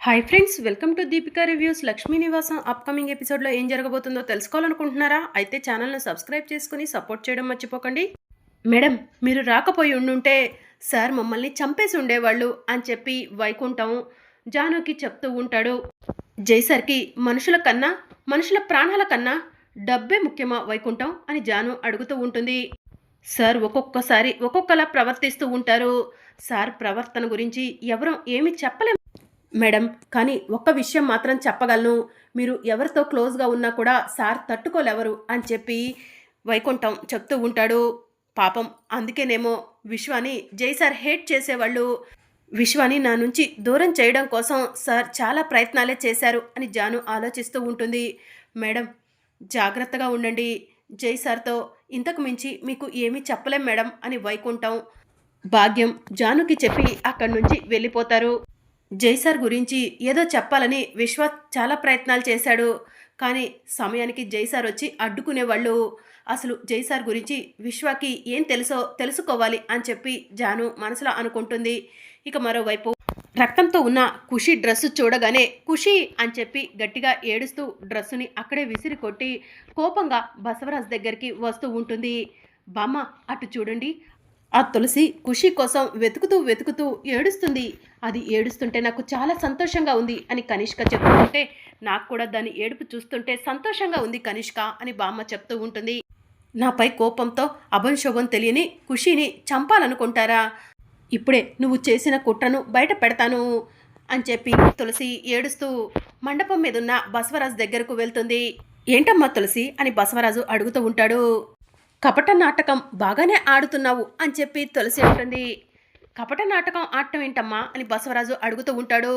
Hi friends welcome to Deepika reviews Lakshmi Nivasam upcoming ఎపిసోడ్లో ఏం జరగబోతుందో తెలుసుకోవాలనుకుంటున్నారా? అయితే ఛానల్ను సబ్స్క్రైబ్ చేసుకుని సపోర్ట్ చేయడం మర్చిపోకండి. మేడం మీరు రాకపోయి ఉండుంటే సార్ మమ్మల్ని చంపేసి ఉండేవాళ్ళు అని చెప్పి వైకుంఠం జానుకి చెప్తూ ఉంటాడు. జైసర్కి మనుషుల కన్నా మనుషుల ప్రాణాల కన్నా డబ్బే ముఖ్యమా వైకుంఠం అని జాను అడుగుతూ ఉంటుంది. సార్ ఒక్కొక్కసారి ఒక్కొక్కలా ప్రవర్తిస్తూ ఉంటారు. సార్ ప్రవర్తన గురించి ఎవరూ ఏమి చెప్పలేము మేడం కానీ ఒక్క విషయం మాత్రం చెప్పగలను. మీరు ఎవరితో క్లోజ్గా ఉన్నా కూడా సార్ తట్టుకోలేవరు అని చెప్పి వైకుంఠం చెప్తూ ఉంటాడు. పాపం అందుకేనేమో విశ్వాని జై సార్ హేట్ చేసేవాళ్ళు. విశ్వాని నా నుంచి దూరం చేయడం కోసం సార్ చాలా ప్రయత్నాలే చేశారు అని జాను ఆలోచిస్తూ ఉంటుంది. మేడం జాగ్రత్తగా ఉండండి. జై సార్తో ఇంతకు మించి మీకు ఏమీ చెప్పలేం మేడం అని వైకుంఠం భాగ్యం జానుకి చెప్పి అక్కడి నుంచి వెళ్ళిపోతారు. జైసార్ గురించి ఏదో చెప్పాలని విశ్వ చాలా ప్రయత్నాలు చేశాడు. కానీ సమయానికి జైసార్ వచ్చి అడ్డుకునేవాళ్ళు. అసలు జైసార్ గురించి విశ్వకి ఏం తెలుసో తెలుసుకోవాలి అని చెప్పి జాను మనసులో అనుకుంటుంది. ఇక మరోవైపు రక్తంతో ఉన్న ఖుషి డ్రెస్సు చూడగానే ఖుషి అని చెప్పి గట్టిగా ఏడుస్తూ డ్రెస్సుని అక్కడే విసిరి కొట్టి కోపంగా బసవరాజ్ దగ్గరికి వస్తూ ఉంటుంది. బామ్మ అటు చూడండి. ఆ తులసి ఖుషి కోసం వెతుకుతూ వెతుకుతూ ఏడుస్తుంది. అది ఏడుస్తుంటే నాకు చాలా సంతోషంగా ఉంది అని కనిష్క చెప్తుంటే నాకు కూడా దాని ఏడుపు చూస్తుంటే సంతోషంగా ఉంది కనిష్క అని బామ్మ చెప్తూ ఉంటుంది. నాపై కోపంతో అభంశోభం తెలియని ఖుషిని చంపాలనుకుంటారా? ఇప్పుడే నువ్వు చేసిన కుట్రను బయట పెడతాను అని చెప్పి తులసి ఏడుస్తూ మండపం మీదున్న బసవరాజు దగ్గరకు వెళ్తుంది. ఏంటమ్మా తులసి అని బసవరాజు అడుగుతూ ఉంటాడు. కపట నాటకం బాగానే ఆడుతున్నావు అని చెప్పి తులసి అంటుంది. కపట నాటకం ఆడటం ఏంటమ్మా అని బసవరాజు అడుగుతూ ఉంటాడు.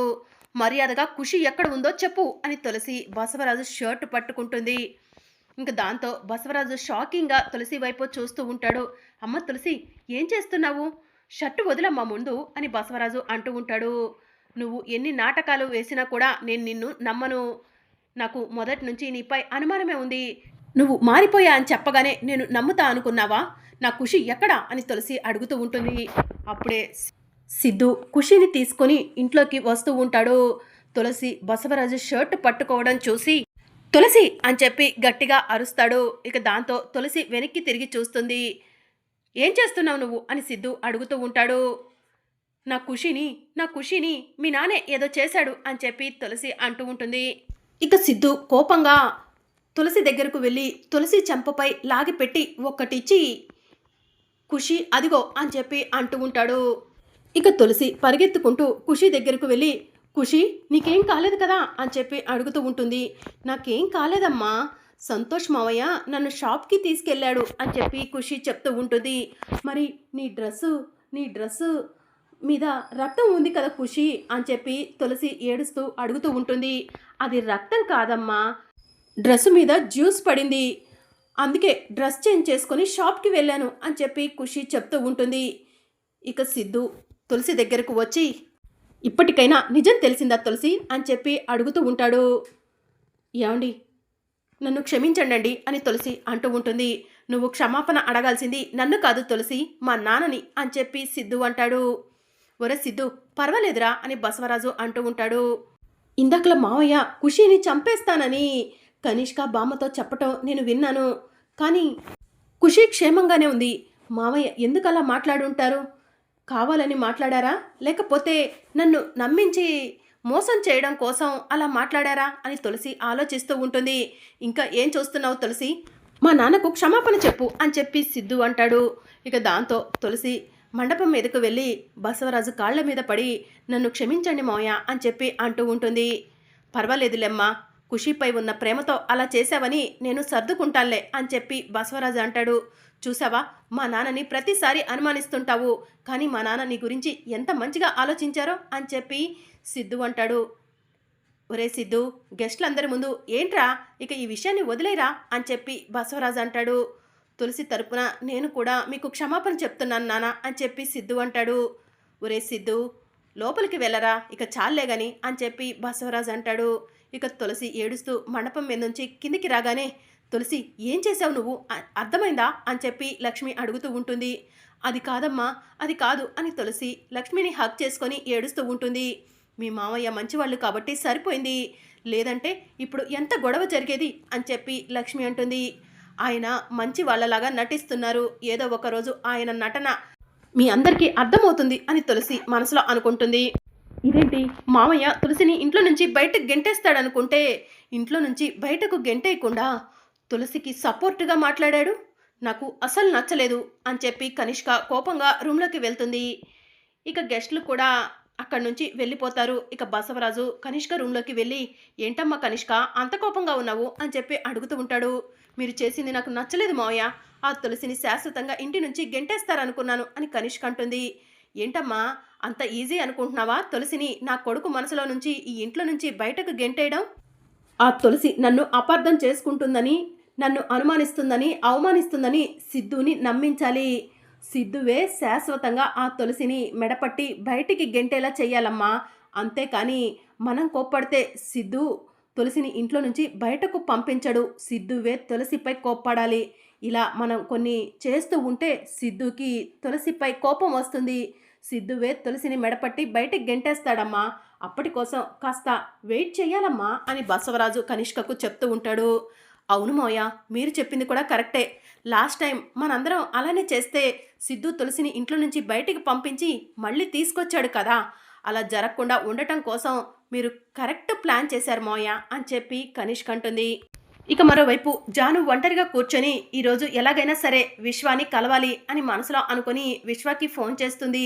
మర్యాదగా ఖుషి ఎక్కడ ఉందో చెప్పు అని తులసి బసవరాజు షర్ట్ పట్టుకుంటుంది. ఇంక దాంతో బసవరాజు షాకింగ్గా తులసి వైపు చూస్తూ ఉంటాడు. అమ్మ తులసి ఏం చేస్తున్నావు? షర్టు వదిలమ్మా ముందు అని బసవరాజు అంటూ ఉంటాడు. నువ్వు ఎన్ని నాటకాలు వేసినా కూడా నేను నిన్ను నమ్మను. నాకు మొదటి నుంచి నీపై అనుమానమే ఉంది. నువ్వు మారిపోయా అని చెప్పగానే నేను నమ్ముతా అనుకున్నావా? నా ఖుషి ఎక్కడా? అని తులసి అడుగుతూ ఉంటుంది. అప్పుడే సిద్ధు ఖుషిని తీసుకొని ఇంట్లోకి వస్తూ ఉంటాడు. తులసి బసవరాజు షర్ట్ పట్టుకోవడం చూసి తులసి అని చెప్పి గట్టిగా అరుస్తాడు. ఇక దాంతో తులసి వెనక్కి తిరిగి చూస్తుంది. ఏం చేస్తున్నావు నువ్వు? అని సిద్ధు అడుగుతూ ఉంటాడు. నా ఖుషిని నా ఖుషిని మీ నానే ఏదో చేశాడు అని చెప్పి తులసి అంటూ ఉంటుంది. ఇక సిద్ధు కోపంగా తులసి దగ్గరకు వెళ్ళి తులసి చెంపపై లాగిపెట్టి ఒక్కటిచ్చి ఖుషి అదిగో అని చెప్పి అంటూ ఉంటాడు. ఇక తులసి పరిగెత్తుకుంటూ ఖుషి దగ్గరకు వెళ్ళి ఖుషి నీకేం కాలేదు కదా అని చెప్పి అడుగుతూ ఉంటుంది. నాకేం కాలేదమ్మా సంతోష్ మావయ్య నన్ను షాప్కి తీసుకెళ్ళాడు అని చెప్పి ఖుషి చెప్తూ ఉంటుంది. మరి నీ డ్రెస్సు నీ డ్రెస్సు మీద రక్తం ఉంది కదా ఖుషి అని చెప్పి తులసి ఏడుస్తూ అడుగుతూ ఉంటుంది. అది రక్తం కాదమ్మా డ్రెస్ మీద జ్యూస్ పడింది. అందుకే డ్రెస్ చేంజ్ చేసుకొని షాప్కి వెళ్ళాను అని చెప్పి ఖుషి చెప్తూ ఉంటుంది. ఇక సిద్ధు తులసి దగ్గరకు వచ్చి ఇప్పటికైనా నిజం తెలిసిందా తులసి? అని చెప్పి అడుగుతూ ఉంటాడు. ఏమండి? నన్ను క్షమించండి అని తులసి అంటూ ఉంటుంది. నువ్వు క్షమాపణ అడగాల్సింది నన్ను కాదు తులసి మా నాన్నని అని చెప్పి సిద్ధు అంటాడు. ఒరే సిద్ధు పర్వాలేదురా అని బసవరాజు అంటూ ఉంటాడు. ఇందాకల మావయ్య ఖుషిని చంపేస్తానని కనిష్క బామ్మతో చెప్పటం నేను విన్నాను. కానీ ఖుషి క్షేమంగానే ఉంది. మావయ్య ఎందుకు అలా మాట్లాడుంటారు? కావాలని మాట్లాడారా? లేకపోతే నన్ను నమ్మించి మోసం చేయడం కోసం అలా మాట్లాడారా అని తులసి ఆలోచిస్తూ ఉంటుంది. ఇంకా ఏం చూస్తున్నావు తులసి? మా నాన్నకు క్షమాపణ చెప్పు అని చెప్పి సిద్ధు అంటాడు. ఇక దాంతో తులసి మండపం మీదకు వెళ్ళి బసవరాజు కాళ్ళ మీద పడి నన్ను క్షమించండి మావయ్య అని చెప్పి అంటూ ఉంటుంది. పర్వాలేదులేమ్మా. ఖుషీపై ఉన్న ప్రేమతో అలా చేశావని నేను సర్దుకుంటానులే అని చెప్పి బసవరాజు అంటాడు. చూసావా? మా నాన్నని ప్రతిసారి అనుమానిస్తుంటావు. కానీ మా నాన్న నీ గురించి ఎంత మంచిగా ఆలోచించారో అని చెప్పి సిద్ధు అంటాడు. ఒరే సిద్ధు గెస్ట్లందరి ముందు ఏంట్రా? ఇక ఈ విషయాన్ని వదిలేరా? అని చెప్పి బసవరాజు అంటాడు. తులసి తరపున నేను కూడా మీకు క్షమాపణ చెప్తున్నాను నాన్న అని చెప్పి సిద్ధు అంటాడు. ఒరే సిద్ధు లోపలికి వెళ్ళరా? ఇక చాలే గాని అని చెప్పి బసవరాజు అంటాడు. ఇక తులసి ఏడుస్తూ మండపం మీద నుంచి కిందికి రాగానే తులసి ఏం చేసావు నువ్వు? అర్థమైందా? అని చెప్పి లక్ష్మి అడుగుతూ ఉంటుంది. అది కాదమ్మా అది కాదు అని తులసి లక్ష్మిని హక్ చేసుకొని ఏడుస్తూ ఉంటుంది. మీ మామయ్య మంచివాళ్ళు కాబట్టి సరిపోయింది. లేదంటే ఇప్పుడు ఎంత గొడవ జరిగేది? అని చెప్పి లక్ష్మి అంటుంది. ఆయన మంచి వాళ్ళలాగా నటిస్తున్నారు. ఏదో ఒకరోజు ఆయన నటన మీ అందరికీ అర్థమవుతుంది అని తులసి మనసులో అనుకుంటుంది. ఇదేంటి? మామయ్య తులసిని ఇంట్లో నుంచి బయటకు గెంటేస్తాడనుకుంటే ఇంట్లో నుంచి బయటకు గెంటేయకుండా తులసికి సపోర్ట్గా మాట్లాడాడు? నాకు అసలు నచ్చలేదు అని చెప్పి కనిష్క కోపంగా రూమ్లోకి వెళ్తుంది. ఇక గెస్ట్లు కూడా అక్కడి నుంచి వెళ్ళిపోతారు. ఇక బసవరాజు కనిష్క రూమ్లోకి వెళ్ళి ఏంటమ్మా కనిష్క అంత కోపంగా ఉన్నావు? అని చెప్పి అడుగుతూ ఉంటాడు. మీరు చేసింది నాకు నచ్చలేదు మావయ్య. ఆ తులసిని శాశ్వతంగా ఇంటి నుంచి గెంటేస్తారనుకున్నాను అని కనిష్క అంటుంది. ఏంటమ్మా అంత ఈజీ అనుకుంటున్నావా? తులసిని నా కొడుకు మనసులో నుంచి ఈ ఇంట్లో నుంచి బయటకు గెంటేయడం? ఆ తులసి నన్ను అపార్థం చేసుకుంటుందని నన్ను అనుమానిస్తుందని అవమానిస్తుందని సిద్ధుని నమ్మించాలి. సిద్ధువే శాశ్వతంగా ఆ తులసిని మెడపట్టి బయటికి గెంటేలా చెయ్యాలమ్మా. అంతేకాని మనం కోప్పడితే సిద్ధు తులసిని ఇంట్లో నుంచి బయటకు పంపించడు. సిద్ధువే తులసిపై కోప్పడాలి. ఇలా మనం కొన్ని చేస్తూ ఉంటే సిద్ధుకి తులసిపై కోపం వస్తుంది. సిద్ధువే తులసిని మెడపట్టి బయటికి గెంటేస్తాడమ్మా. అప్పటి కోసం కాస్త వెయిట్ చేయాలమ్మా అని బసవరాజు కనిష్కకు చెప్తూ ఉంటాడు. అవును మోయ మీరు చెప్పింది కూడా కరెక్టే. లాస్ట్ టైం మనందరం అలానే చేస్తే సిద్ధు తులసిని ఇంట్లో నుంచి బయటికి పంపించి మళ్ళీ తీసుకొచ్చాడు కదా. అలా జరగకుండా ఉండటం కోసం మీరు కరెక్ట్ ప్లాన్ చేశారు మోయ అని చెప్పి కనిష్క అంటుంది. ఇక మరోవైపు జాను ఒంటరిగా కూర్చొని ఈరోజు ఎలాగైనా సరే విశ్వాని కలవాలి అని మనసులో అనుకొని విశ్వాకి ఫోన్ చేస్తుంది.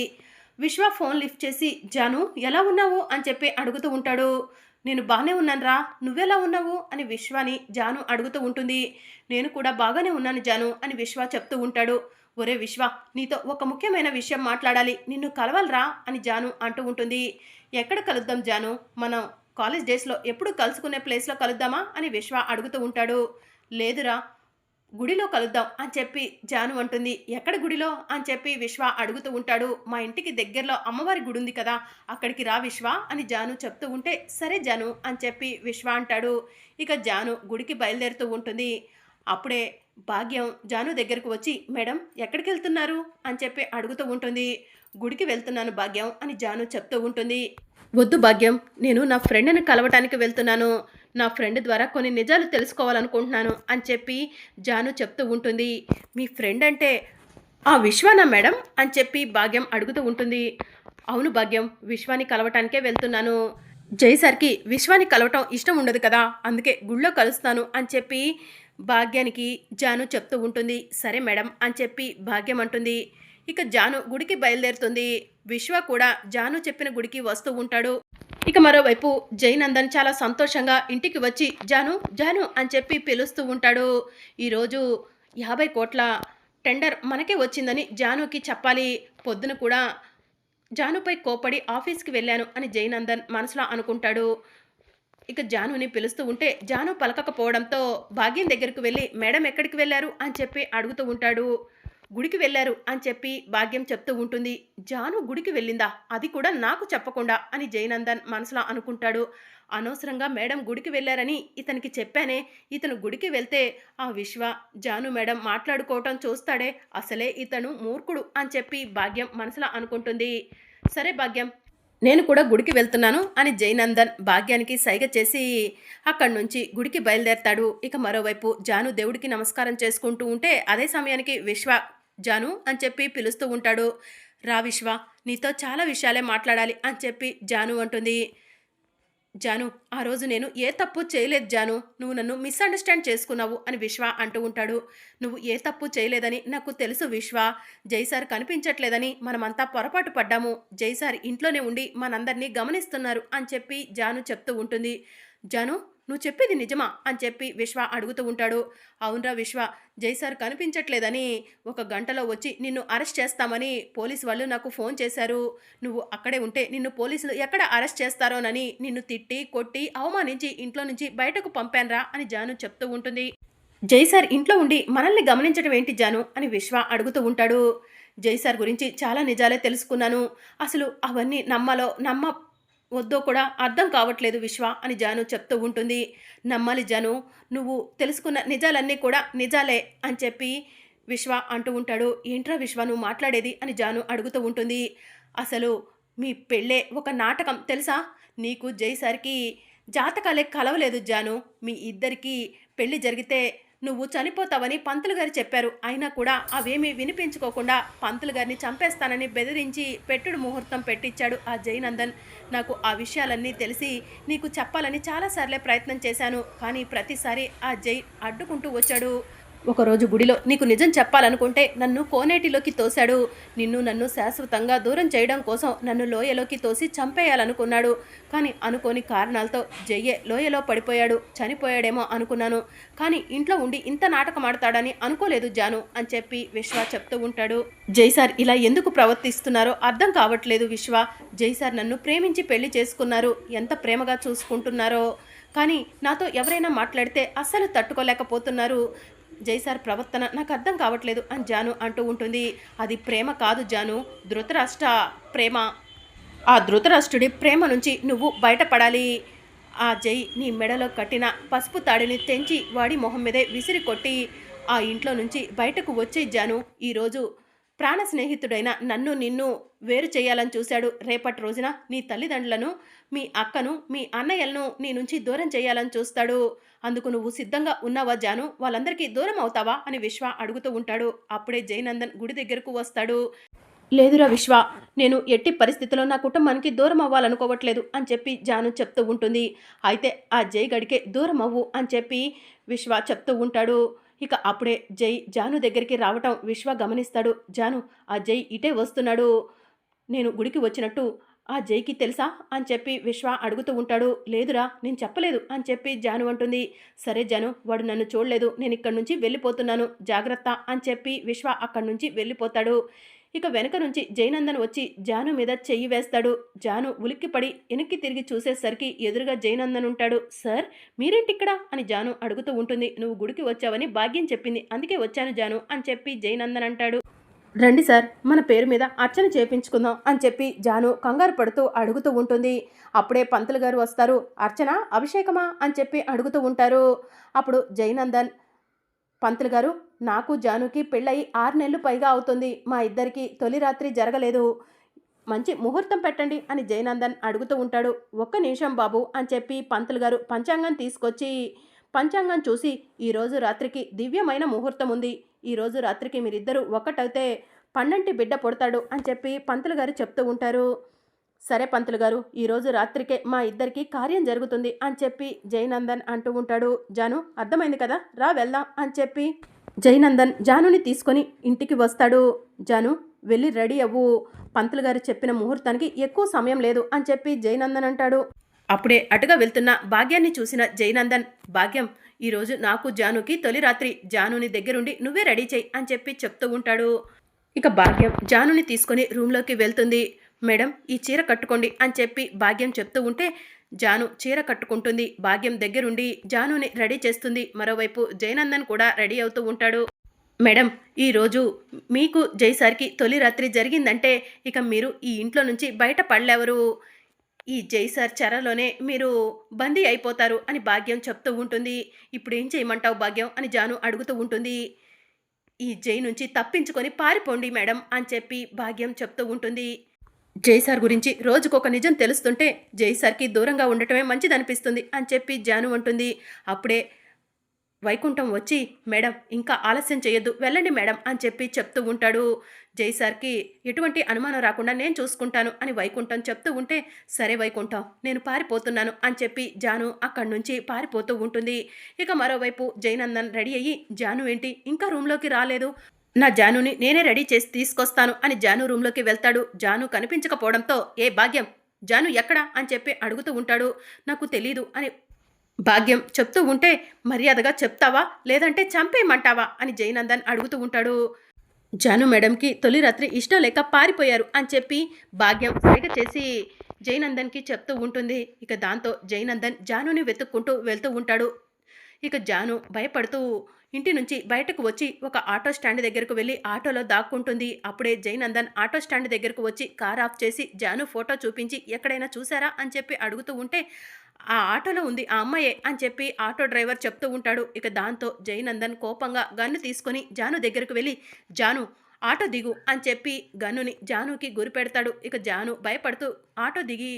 విశ్వ ఫోన్ లిఫ్ట్ చేసి జాను ఎలా ఉన్నావు? అని చెప్పి అడుగుతూ ఉంటాడు. నేను బాగానే ఉన్నానురా. నువ్వెలా ఉన్నావు? అని విశ్వాని జాను అడుగుతూ ఉంటుంది. నేను కూడా బాగానే ఉన్నాను జాను అని విశ్వ చెప్తూ ఉంటాడు. ఒరే విశ్వ నీతో ఒక ముఖ్యమైన విషయం మాట్లాడాలి. నిన్ను కలవాలరా? అని జాను అంటూ ఉంటుంది. ఎక్కడ కలుద్దాం జాను? మనం కాలేజ్ డేస్లో ఎప్పుడు కలుసుకునే ప్లేస్లో కలుద్దామా? అని విశ్వ అడుగుతూ ఉంటాడు. లేదురా. గుడిలో కలుద్దాం అని చెప్పి జాను అంటుంది. ఎక్కడ గుడిలో? అని చెప్పి విశ్వ అడుగుతూ ఉంటాడు. మా ఇంటికి దగ్గరలో అమ్మవారి గుడి ఉంది కదా అక్కడికి రా విశ్వ అని జాను చెప్తూ ఉంటే సరే జాను అని చెప్పి విశ్వ అంటాడు. ఇక జాను గుడికి బయలుదేరుతూ ఉంటుంది. అప్పుడే భాగ్యం జాను దగ్గరకు వచ్చి మేడం ఎక్కడికి వెళ్తున్నారు? అని చెప్పి అడుగుతూ ఉంటుంది. గుడికి వెళ్తున్నాను భాగ్యం అని జాను చెప్తూ ఉంటుంది. వద్దు భాగ్యం నేను నా ఫ్రెండ్ని కలవటానికి వెళ్తున్నాను. నా ఫ్రెండ్ ద్వారా కొన్ని నిజాలు తెలుసుకోవాలనుకుంటున్నాను అని చెప్పి జాను చెప్తూ ఉంటుంది. మీ ఫ్రెండ్ అంటే ఆ విశ్వానా మేడం? అని చెప్పి భాగ్యం అడుగుతూ ఉంటుంది. అవును భాగ్యం విశ్వాని కలవటానికే వెళ్తున్నాను. జై విశ్వాన్ని కలవటం ఇష్టం ఉండదు కదా అందుకే గుళ్ళో కలుస్తాను అని చెప్పి భాగ్యానికి జాను చెప్తూ ఉంటుంది. సరే మేడం అని చెప్పి భాగ్యం అంటుంది. ఇక జాను గుడికి బయలుదేరుతుంది. విశ్వ కూడా జాను చెప్పిన గుడికి వస్తూ ఉంటాడు. ఇక మరోవైపు జైనందన్ చాలా సంతోషంగా ఇంటికి వచ్చి జాను జాను అని చెప్పి పిలుస్తూ ఉంటాడు. ఈరోజు యాభై కోట్ల టెండర్ మనకే వచ్చిందని జానుకి చెప్పాలి. పొద్దున కూడా జానుపై కోపడి ఆఫీస్కి వెళ్ళాను అని జైనందన్ మనసులో అనుకుంటాడు. ఇక జానుని పిలుస్తూ ఉంటే జాను పలకకపోవడంతో భాగ్యం దగ్గరకు వెళ్ళి మేడం ఎక్కడికి వెళ్ళారు? అని చెప్పి అడుగుతూ ఉంటాడు. గుడికి వెళ్ళారు అని చెప్పి భాగ్యం చెప్తూ ఉంటుంది. జాను గుడికి వెళ్ళిందా? అది కూడా నాకు చెప్పకుండా అని జయనందన్ మనసులో అనుకుంటాడు. అనవసరంగా మేడం గుడికి వెళ్ళారని ఇతనికి చెప్పానే ఇతను గుడికి వెళ్తే ఆ విశ్వ జాను మేడం మాట్లాడుకోవటం చూస్తాడే అసలే ఇతను మూర్ఖుడు అని చెప్పి భాగ్యం మనసులో అనుకుంటుంది. సరే భాగ్యం నేను కూడా గుడికి వెళ్తున్నాను అని జయనందన్ భాగ్యానికి సైగ చేసి అక్కడి నుంచి గుడికి బయలుదేరతాడు. ఇక మరోవైపు జాను దేవుడికి నమస్కారం చేసుకుంటూ ఉంటే అదే సమయానికి విశ్వ జాను అని చెప్పి పిలుస్తూ ఉంటాడు. రా విశ్వ నీతో చాలా విషయాలే మాట్లాడాలి అని చెప్పి జాను అంటుంది. జాను ఆ రోజు నేను ఏ తప్పు చేయలేదు జాను. నువ్వు నన్ను మిస్అండర్స్టాండ్ చేసుకున్నావు అని విశ్వ అంటూ ఉంటాడు. నువ్వు ఏ తప్పు చేయలేదని నాకు తెలుసు విశ్వ. జైసార్ కనిపించట్లేదని మనమంతా పొరపాటు పడ్డాము. జైసార్ ఇంట్లోనే ఉండి మనందరినీ గమనిస్తున్నారు అని చెప్పి జాను చెప్తూ ఉంటుంది. జాను నువ్వు చెప్పేది నిజమా? అని చెప్పి విశ్వ అడుగుతూ ఉంటాడు. అవునరా విశ్వ జైసార్ కనిపించట్లేదని ఒక గంటలో వచ్చి నిన్ను అరెస్ట్ చేస్తామని పోలీసు వాళ్ళు నాకు ఫోన్ చేశారు. నువ్వు అక్కడే ఉంటే నిన్ను పోలీసులు ఎక్కడ అరెస్ట్ చేస్తారోనని నిన్ను తిట్టి కొట్టి అవమానించి ఇంట్లో నుంచి బయటకు పంపానరా అని జాను చెప్తూ ఉంటుంది. జైసార్ ఇంట్లో ఉండి మనల్ని గమనించడం ఏంటి జాను? అని విశ్వ అడుగుతూ ఉంటాడు. జైసార్ గురించి చాలా నిజాలే తెలుసుకున్నాను. అసలు అవన్నీ నమ్మలో నమ్మ వద్దో కూడా అర్థం కావట్లేదు విశ్వ అని జాను చెప్తూ ఉంటుంది. నమ్మాలి జాను నువ్వు తెలుసుకున్న నిజాలన్నీ కూడా నిజాలే అని చెప్పి విశ్వ అంటూ ఉంటాడు. ఏంట్రా విశ్వ నువ్వు మాట్లాడేది అని జాను అడుగుతూ ఉంటుంది. అసలు మీ పెళ్ళే ఒక నాటకం తెలుసా? నీకు జైసారికి జాతకాలే కలవలేదు జాను. మీ ఇద్దరికి పెళ్ళి జరిగితే నువ్వు చనిపోతావని పంతులు గారు చెప్పారు. అయినా కూడా అవేమీ వినిపించుకోకుండా పంతులు గారిని చంపేస్తానని బెదిరించి పెట్టుడు ముహూర్తం పెట్టించాడు ఆ జైనందన్ నాకు ఆ విషయాలన్నీ తెలిసి నీకు చెప్పాలని చాలాసార్లే ప్రయత్నం చేశాను. కానీ ప్రతిసారి ఆ జై అడ్డుకుంటూ వచ్చాడు. ఒకరోజు గుడిలో నీకు నిజం చెప్పాలనుకుంటే నన్ను కోనేటిలోకి తోశాడు. నిన్ను నన్ను శాశ్వతంగా దూరం చేయడం కోసం నన్ను లోయలోకి తోసి చంపేయాలనుకున్నాడు. కానీ అనుకోని కారణాలతో జయ్యే లోయలో పడిపోయాడు. చనిపోయాడేమో అనుకున్నాను. కానీ ఇంట్లో ఉండి ఇంత నాటకం ఆడతాడని అనుకోలేదు జాను అని చెప్పి విశ్వ చెప్తూ ఉంటాడు. జై సార్ ఇలా ఎందుకు ప్రవర్తిస్తున్నారో అర్థం కావట్లేదు విశ్వ. జై సార్ నన్ను ప్రేమించి పెళ్ళి చేసుకున్నారు. ఎంత ప్రేమగా చూసుకుంటున్నారో. కానీ నాతో ఎవరైనా మాట్లాడితే అస్సలు తట్టుకోలేకపోతున్నారు. జైసార్ ప్రవర్తన నాకు అర్థం కావట్లేదు అని జాను అంటూ ఉంటుంది. అది ప్రేమ కాదు జాను ధృతరాష్ట్ర ప్రేమ. ఆ ధృతరాష్ట్రుడి ప్రేమ నుంచి నువ్వు బయటపడాలి. ఆ జై నీ మెడలో కట్టిన పసుపు తాడిని తెంచి వాడి మొహం మీదే విసిరి కొట్టి ఆ ఇంట్లో నుంచి బయటకు వచ్చే జాను ఈరోజు ప్రాణ స్నేహితుడైన నన్ను నిన్ను వేరు చేయాలని చూశాడు. రేపటి రోజున నీ తల్లిదండ్రులను మీ అక్కను మీ అన్నయ్యలను నీ నుంచి దూరం చేయాలని చూస్తాడు. అందుకు నువ్వు సిద్ధంగా ఉన్నావా జాను? వాళ్ళందరికీ దూరం అవుతావా? అని విశ్వ అడుగుతూ ఉంటాడు. అప్పుడే జయనందన్ గుడి దగ్గరకు వస్తాడు. లేదురా విశ్వ నేను ఎట్టి పరిస్థితిలో నా కుటుంబానికి దూరం అవ్వాలనుకోవట్లేదు అని చెప్పి జాను చెప్తూ ఉంటుంది. అయితే ఆ జై గడికే దూరం అవ్వు అని చెప్పి విశ్వ చెప్తూ ఉంటాడు. ఇక అప్పుడే జై జాను దగ్గరికి రావటం విశ్వ గమనిస్తాడు. జాను ఆ జై ఇటే వస్తున్నాడు. నేను గుడికి వచ్చినట్టు ఆ జైకి తెలుసా? అని చెప్పి విశ్వ అడుగుతూ ఉంటాడు. లేదురా నేను చెప్పలేదు అని చెప్పి జాను అంటుంది. సరే జాను వాడు నన్ను చూడలేదు. నేను ఇక్కడి నుంచి వెళ్ళిపోతున్నాను. జాగ్రత్త అని చెప్పి విశ్వ అక్కడి నుంచి వెళ్ళిపోతాడు. ఇక వెనక నుంచి జయనందన్ వచ్చి జాను మీద చెయ్యి వేస్తాడు. జాను ఉలిక్కిపడి వెనక్కి తిరిగి చూసేసరికి ఎదురుగా జయనందన్ ఉంటాడు. సార్ మీరేంటి ఇక్కడ? అని జాను అడుగుతూ ఉంటుంది. నువ్వు గుడికి వచ్చావని భాగ్యం చెప్పింది. అందుకే వచ్చాను జాను అని చెప్పి జయనందన్ అంటాడు. రండి సార్ మన పేరు మీద అర్చన చేపించుకుందాం అని చెప్పి జాను కంగారు పడుతూ అడుగుతూ ఉంటుంది. అప్పుడే పంతులు గారు వస్తారు అర్చన అభిషేకమా? అని చెప్పి అడుగుతూ ఉంటారు. అప్పుడు జయనందన్ పంతులు గారు నాకు జానుకి పెళ్ళయి ఆరు నెలలు పైగా అవుతుంది. మా ఇద్దరికి తొలి రాత్రి జరగలేదు. మంచి ముహూర్తం పెట్టండి అని జయనందన్ అడుగుతూ ఉంటాడు. ఒక్క నిమిషం బాబు అని చెప్పి పంతులు గారు పంచాంగం తీసుకొచ్చి పంచాంగం చూసి ఈరోజు రాత్రికి దివ్యమైన ముహూర్తం ఉంది. ఈరోజు రాత్రికి మీరిద్దరూ ఒకటైతే పన్నంటి బిడ్డ పుడతాడు అని చెప్పి పంతులు గారు చెప్తూ ఉంటారు. సరే పంతులు గారు ఈరోజు రాత్రికే మా ఇద్దరికి కార్యం జరుగుతుంది అని చెప్పి జయనందన్ అంటూ ఉంటాడు. జాను అర్థమైంది కదా? రా వెళ్దాం అని చెప్పి జయనందన్ జానుని తీసుకొని ఇంటికి వస్తాడు. జాను వెళ్ళి రెడీ అవ్వు. పంతులు గారు చెప్పిన ముహూర్తానికి ఎక్కువ సమయం లేదు అని చెప్పి జయనందన్ అంటాడు. అప్పుడే అటుగా వెళ్తున్న భాగ్యాన్ని చూసిన జయనందన్ భాగ్యం ఈరోజు నాకు జానుకి తొలి రాత్రి. జానుని దగ్గరుండి నువ్వే రెడీ చేయి అని చెప్పి చెప్తూ ఉంటాడు. ఇక భాగ్యం జానుని తీసుకొని రూమ్లోకి వెళ్తుంది. మేడం ఈ చీర కట్టుకోండి అని చెప్పి భాగ్యం చెప్తూ ఉంటే జాను చీర కట్టుకుంటుంది. భాగ్యం దగ్గరుండి జానుని రెడీ చేస్తుంది. మరోవైపు జయనందన్ కూడా రెడీ అవుతూ ఉంటాడు. మేడం ఈరోజు మీకు జైసార్కి తొలి రాత్రి జరిగిందంటే ఇక మీరు ఈ ఇంట్లో నుంచి బయట పడలేవరు. ఈ జైసార్ చెరలోనే మీరు బందీ అయిపోతారు అని భాగ్యం చెప్తూ ఉంటుంది. ఇప్పుడు ఏం చేయమంటావు భాగ్యం అని జాను అడుగుతూ ఉంటుంది. ఈ జై నుంచి తప్పించుకొని పారిపోండి మేడం అని చెప్పి భాగ్యం చెప్తూ ఉంటుంది. జైసార్ గురించి రోజుకొక నిజం తెలుస్తుంటే జైసార్కి దూరంగా ఉండటమే మంచిదనిపిస్తుంది అని చెప్పి జాను అంటుంది. అప్పుడే వైకుంఠం వచ్చి మేడం ఇంకా ఆలస్యం చేయొద్దు వెళ్ళండి మేడం అని చెప్పి చెప్తూ ఉంటాడు. జైసార్కి ఎటువంటి అనుమానం రాకుండా నేను చూసుకుంటాను అని వైకుంఠం చెప్తూ ఉంటే సరే వైకుంఠం నేను పారిపోతున్నాను అని చెప్పి జాను అక్కడి నుంచి పారిపోతూ ఉంటుంది. ఇక మరోవైపు జైనందన్ రెడీ అయ్యి జాను ఏంటి ఇంకా రూమ్లోకి రాలేదు? నా జానుని నేనే రెడీ చేసి తీసుకొస్తాను అని జాను రూమ్లోకి వెళ్తాడు. జాను కనిపించకపోవడంతో ఏ భాగ్యం జాను ఎక్కడా? అని చెప్పి అడుగుతూ ఉంటాడు. నాకు తెలీదు అని భాగ్యం చెప్తూ ఉంటే మర్యాదగా చెప్తావా? లేదంటే చంపేయమంటావా? అని జయనందన్ అడుగుతూ ఉంటాడు. జాను మేడంకి తొలి రాత్రి ఇష్టం లేక పారిపోయారు అని చెప్పి భాగ్యం సైగ చేసి జయనందన్కి చెప్తూ ఉంటుంది. ఇక దాంతో జయనందన్ జానుని వెతుక్కుంటూ వెళ్తూ ఉంటాడు. ఇక జాను భయపడుతూ ఇంటి నుంచి బయటకు వచ్చి ఒక ఆటో స్టాండ్ దగ్గరకు వెళ్ళి ఆటోలో దాక్కుంటుంది. అప్పుడే జయనందన్ ఆటో స్టాండ్ దగ్గరకు వచ్చి కార్ ఆఫ్ చేసి జాను ఫోటో చూపించి ఎక్కడైనా చూసారా అని చెప్పి అడుగుతూ ఉంటే ఆ ఆటోలో ఉంది ఆ అమ్మాయే అని చెప్పి ఆటో డ్రైవర్ చెప్తూ ఉంటాడు. ఇక దాంతో జయనందన్ కోపంగా గన్ను తీసుకొని జాను దగ్గరకు వెళ్ళి జాను ఆటో దిగు అని చెప్పి గన్నుని జానుకి గురి పెడతాడు. ఇక జాను భయపడుతూ ఆటో దిగి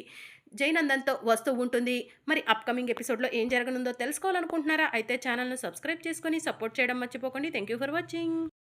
జైనందన్తో వస్తూ ఉంటుంది. మరి అప్కమింగ్ ఎపిసోడ్లో ఏం జరగనుందో తెలుసుకోవాలనుకుంటున్నారా? అయితే ఛానల్ను సబ్స్క్రైబ్ చేసుకొని సపోర్ట్ చేయడం మర్చిపోకండి. Thank you for watching